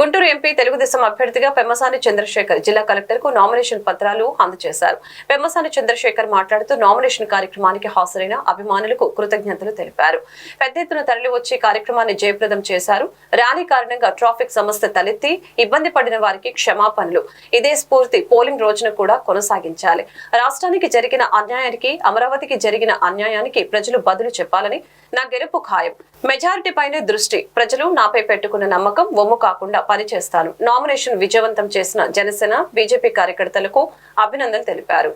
Guntur MP Telugu Desam అభ్యర్థిగా పెమ్మసాని చంద్రశేఖర్ జిల్లా కలెక్టర్కు నామినేషన్ పత్రాలు అందజేశారు. పెమ్మసాని చంద్రశేఖర్ మాట్లాడుతూ నామినేషన్ కార్యక్రమానికి హాజరైన అభిమానులకు కృతజ్ఞతలు తెలిపారు. పెద్ద ఎత్తున తరలి వచ్చి కార్యక్రమాన్ని జయప్రదం చేశారు. ర్యాలీ కారణంగా ట్రాఫిక్ సమస్య తలెత్తి ఇబ్బంది పడిన వారికి క్షమాపణలు. ఇదే స్ఫూర్తి పోలింగ్ రోజున కూడా కొనసాగించాలి. రాష్ట్రానికి జరిగిన అన్యాయానికి అమరావతికి జరిగిన అన్యాయానికి ప్రజలు బదులు చెప్పాలని నా గెలుపు ఖాయం. మెజారిటీ పైనే దృష్టి. ప్రజలు నాపై పెట్టుకున్న నమ్మకం ఒమ్ము కాకుండా పనిచేస్తాను. నామినేషన్ విజయవంతం చేసిన జనసేన బీజేపీ కార్యకర్తలకు అభినందనలు తెలిపారు.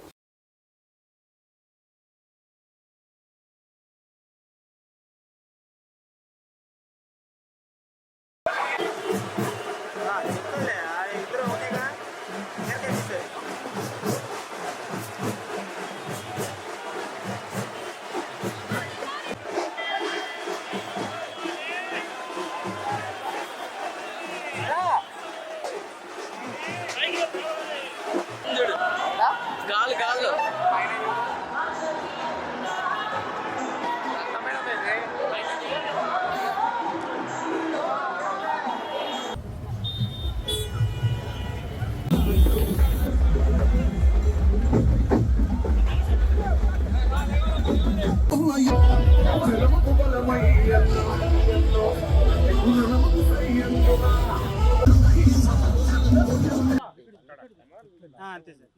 అంతే సార్.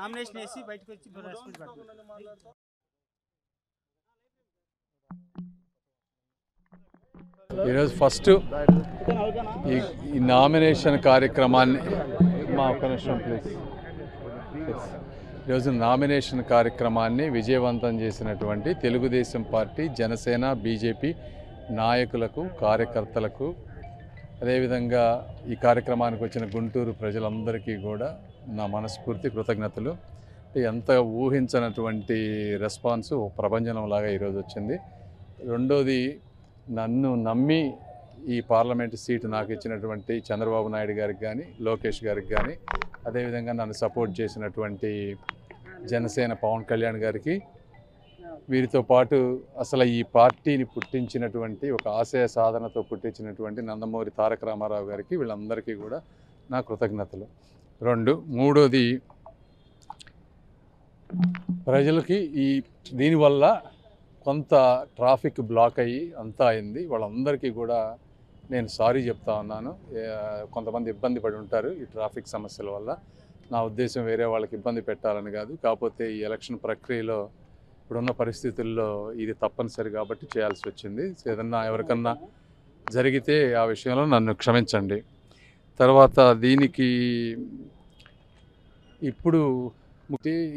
నామినేషన్ వేసి బయటకు వచ్చి ఈరోజు ఫస్ట్ ఈ ఈ నామినేషన్ కార్యక్రమాన్ని మా ఒక్క నిమిషం ప్లీజ్. ఈరోజు నామినేషన్ కార్యక్రమాన్ని విజయవంతం చేసినటువంటి తెలుగుదేశం పార్టీ జనసేన బీజేపీ నాయకులకు కార్యకర్తలకు అదేవిధంగా ఈ కార్యక్రమానికి వచ్చిన గుంటూరు ప్రజలందరికీ కూడా నా మనస్ఫూర్తి కృతజ్ఞతలు. ఎంత ఊహించనటువంటి రెస్పాన్స్ ప్రపంచంలాగా ఈరోజు వచ్చింది. రెండోది నన్ను నమ్మి ఈ పార్లమెంటు సీటు నాకు ఇచ్చినటువంటి చంద్రబాబు నాయుడు గారికి కానీ లోకేష్ గారికి కానీ అదేవిధంగా నన్ను సపోర్ట్ చేసినటువంటి జనసేన పవన్ కళ్యాణ్ గారికి వీరితో పాటు అసలు ఈ పార్టీని పుట్టించినటువంటి ఒక ఆశయ సాధనతో పుట్టించినటువంటి నందమూరి తారక రామారావు గారికి వీళ్ళందరికీ కూడా నా కృతజ్ఞతలు. రెండు మూడోది ప్రజలకి ఈ దీనివల్ల కొంత ట్రాఫిక్ బ్లాక్ అయ్యి అంతా అయింది. వాళ్ళందరికీ కూడా నేను సారీ చెప్తా ఉన్నాను. కొంతమంది ఇబ్బంది పడి ఉంటారు ఈ ట్రాఫిక్ సమస్యల వల్ల. నా ఉద్దేశం వేరే వాళ్ళకి ఇబ్బంది పెట్టాలని కాదు. కాకపోతే ఈ ఎలక్షన్ ప్రక్రియలో ఇప్పుడున్న పరిస్థితుల్లో ఇది తప్పనిసరి కాబట్టి చేయాల్సి వచ్చింది. ఏదన్నా ఎవరికన్నా జరిగితే ఆ విషయంలో నన్ను క్షమించండి. తర్వాత దీనికి ఇప్పుడు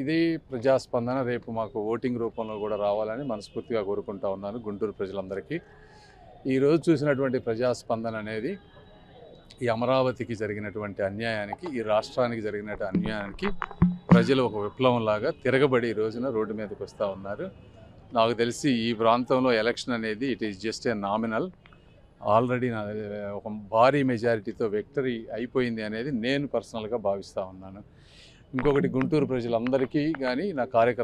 ఇది ప్రజాస్పందన రేపు మాకు ఓటింగ్ రూపంలో కూడా రావాలని మనస్ఫూర్తిగా కోరుకుంటా ఉన్నాను గుంటూరు ప్రజలందరికీ. ఈరోజు చూసినటువంటి ప్రజాస్పందన అనేది ఈ అమరావతికి జరిగినటువంటి అన్యాయానికి ఈ రాష్ట్రానికి జరిగిన అన్యాయానికి ప్రజలు ఒక విప్లవంలాగా తిరగబడి ఈ రోజున రోడ్డు మీదకి వస్తూ ఉన్నారు. నాకు తెలిసి ఈ ప్రాంతంలో ఎలక్షన్ అనేది it is just a nominal. Already నా ఒక భారీ మెజారిటీతో విక్టరీ అయిపోయింది అనేది నేను పర్సనల్గా భావిస్తూ ఉన్నాను. ఇంకొకటి గుంటూరు ప్రజలందరికీ కానీ నా కార్యకర్త